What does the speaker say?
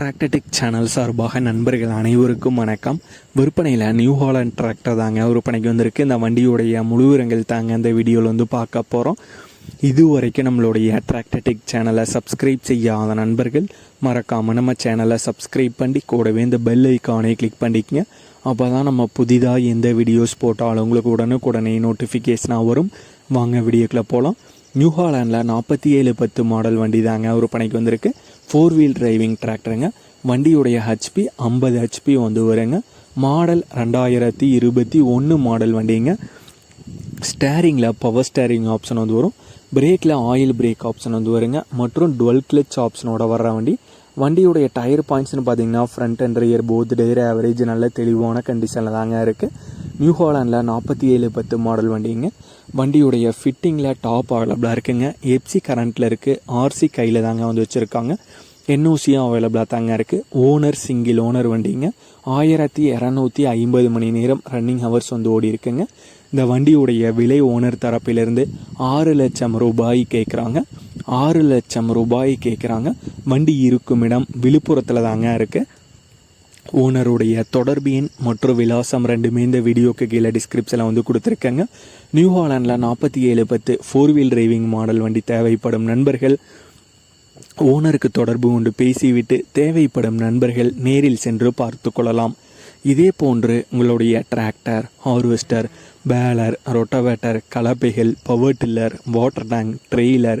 டிராக்டடிக் channel சார்பாக நண்பர்கள் அனைவருக்கும் வணக்கம். விற்பனையில் நியூ ஹாலண்ட் டிராக்டர் தாங்க விற்பனைக்கு வந்திருக்கு. இந்த வண்டியுடைய முழுவிரங்கள் தாங்க இந்த வீடியோவில் வந்து பார்க்க போகிறோம் இது வரைக்கும் நம்மளுடைய டிராக்டடிக் சேனலை சப்ஸ்கிரைப் செய்யாத நண்பர்கள் மறக்காமல் நம்ம சேனலை சப்ஸ்கிரைப் பண்ணி கூடவே இந்த பெல் ஐக்கானை கிளிக் பண்ணிக்கங்க. அப்போ தான் நம்ம புதிதாக எந்த வீடியோஸ் போட்டாலும் உங்களுக்கு உடனுக்குடனே நோட்டிஃபிகேஷனாக வரும். வாங்க வீடியோக்குள்ளே போகலாம் நியூ ஹாலாண்டில் நாற்பத்தி ஏழு பத்து மாடல் வண்டி தாங்க விற்பனைக்கு வந்திருக்கு. ஃபோர் வீல் டிரைவிங் டிராக்டருங்க வண்டியுடைய ஹெச்பி ஐம்பது ஹெச்பி வந்து வருங்க. மாடல் ரெண்டாயிரத்தி இருபத்தி ஒன்று மாடல் வண்டிங்க. ஸ்டேரிங்கில் பவர் ஸ்டேரிங் ஆப்ஷன் வந்து வரும். பிரேக்கில் ஆயில் பிரேக் ஆப்ஷன் வந்து வருங்க. மற்றும் டுவெல் கிளச் ஆப்ஷனோட வர்ற வண்டி. வண்டியுடைய டயர் பாயிண்ட்ஸ்னு பார்த்தீங்கன்னா front and rear both tyre average நல்ல தெளிவான கண்டிஷனில் தாங்க இருக்குது நியூ ஹாலாண்டில் நாற்பத்தி ஏழு பத்து மாடல் வண்டிங்க. வண்டியுடைய ஃபிட்டிங்கில் டாப் அவைலபிளாக இருக்குங்க. எப்சி கரண்ட்டில் இருக்குது ஆர்சி கையில் தாங்க வந்து வச்சுருக்காங்க. என்ஓசியும் அவைலபிளாக தாங்க இருக்குது ஓனர் சிங்கிள் ஓனர் வண்டிங்க. ஆயிரத்தி இரநூத்தி ஐம்பது மணி நேரம் ரன்னிங் ஹவர்ஸ் வந்து ஓடி இருக்குங்க. இந்த வண்டியுடைய விலை ஓனர் தரப்பிலிருந்து ஆறு லட்சம் ரூபாய் கேட்குறாங்க ஆறு லட்சம் ரூபாய் கேட்குறாங்க வண்டி இருக்கும் இடம் விழுப்புரத்தில் தாங்க இருக்குது ஓனருடைய தொடர்பு எண் மற்றும் விலாசம் ரெண்டுமே இந்த வீடியோக்கு கீழே டிஸ்கிரிப்ஷனில் வந்து கொடுத்துருக்கேங்க. நியூ ஹாலாண்டில் நாற்பத்தி ஏழு பத்து ஃபோர் வீல் டிரைவிங் மாடல் வண்டி தேவைப்படும் நண்பர்கள். ஓனருக்கு தொடர்பு கொண்டு பேசிவிட்டு தேவைப்படும் நண்பர்கள் நேரில் சென்று பார்த்து கொள்ளலாம். இதே போன்று உங்களுடைய tractor harvester baler rotavator கலப்பைகள் power tiller water tank trailer